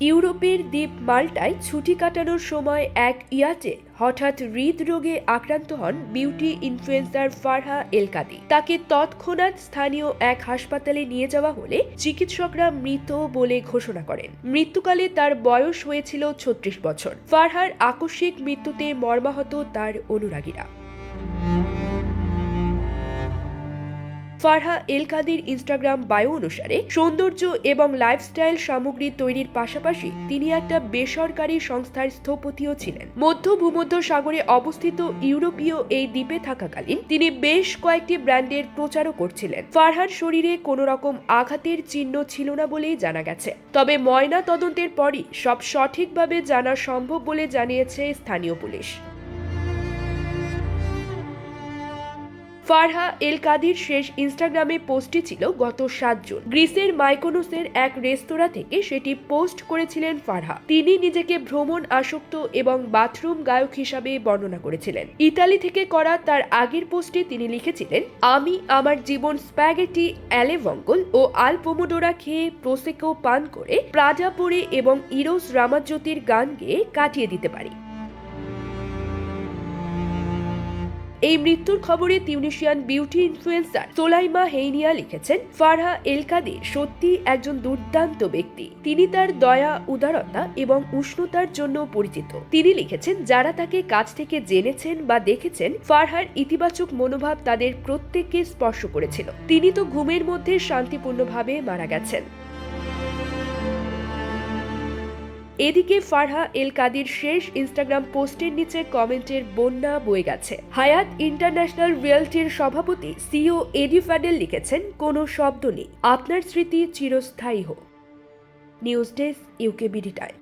ইউরোপের দ্বীপ মাল্টায় ছুটি কাটানোর সময় এক ইয়াটে হঠাৎ হৃদরোগে আক্রান্ত হন বিউটি ইনফ্লুয়েন্সার ফারহা এলকাদি। তাকে তৎক্ষণাৎ স্থানীয় এক হাসপাতালে নিয়ে যাওয়া হলে চিকিৎসকরা মৃত বলে ঘোষণা করেন। মৃত্যুকালে তার বয়স হয়েছিল ছত্রিশ বছর। ফারহার আকস্মিক মৃত্যুতে মর্মাহত তার অনুরাগীরা। ফারহা এল কাদির ইনস্টাগ্রাম বায়ো অনুসারে, সৌন্দর্য এবং লাইফস্টাইল সামগ্রী তৈরির পাশাপাশি তিনি একটা বেসরকারি সংস্থার স্থপতিও ছিলেন। মধ্য ভূমধ্য সাগরে অবস্থিত ইউরোপীয় এই দ্বীপে থাকাকালীন তিনি বেশ কয়েকটি ব্র্যান্ডের প্রচারও করছিলেন। ফারহার শরীরে কোনো রকম আঘাতের চিহ্ন ছিল না বলেই জানা গেছে। তবে ময়না তদন্তের পরই সব সঠিকভাবে জানা সম্ভব বলে জানিয়েছে স্থানীয় পুলিশ। ফারহা এল কাদির শেষ ইনস্টাগ্রামে পোস্টটি ছিল গত সাত জুন। গ্রিসের মাইকোনোসের এক রেস্তোরাঁ থেকে সেটি পোস্ট করেছিলেন ফারহা। তিনি নিজেকে ভ্রমণ আসক্ত এবং বাথরুম গায়ক হিসাবে বর্ণনা করেছিলেন। ইতালি থেকে করা তার আগের পোস্টে তিনি লিখেছিলেন, আমি আমার জীবন স্প্যাগেটি, অ্যালেভঙ্গল ও আল পোমোডোরা খেয়ে প্রোসেকো পান করে, প্রাজা পরে এবং ইরোস রামাজ্যোতির গান গেয়ে কাটিয়ে দিতে পারি। এই মৃত্যুর খবরে Tunisian beauty influencer Soulaima Hania লিখেছেন, ফারহা এল কাদির সত্যি একজন দুর্দান্ত ব্যক্তি। তিনি তার দয়া, উদারতা এবং উষ্ণতার জন্য পরিচিত। তিনি লিখেছেন, যারা তাকে কাছ থেকে জেনেছেন বা দেখেছেন, ফারহার ইতিবাচক মনোভাব তাদের প্রত্যেককে স্পর্শ করেছিল। তিনি তো ঘুমের মধ্যে শান্তিপূর্ণভাবে মারা গেছেন। এদিকে ফারহা এল কাদির শেষ ইনস্টাগ্রাম পোস্টের নিচে কমেন্টের বন্যা বয়ে গেছে। হায়াত ইন্টারন্যাশনাল রিয়েলটির সভাপতি সিও এডি ফ্যাডেল লিখেছেন, কোনো শব্দ নেই। আপনার স্মৃতি চিরস্থায়ী হোক। News desk U K B D time.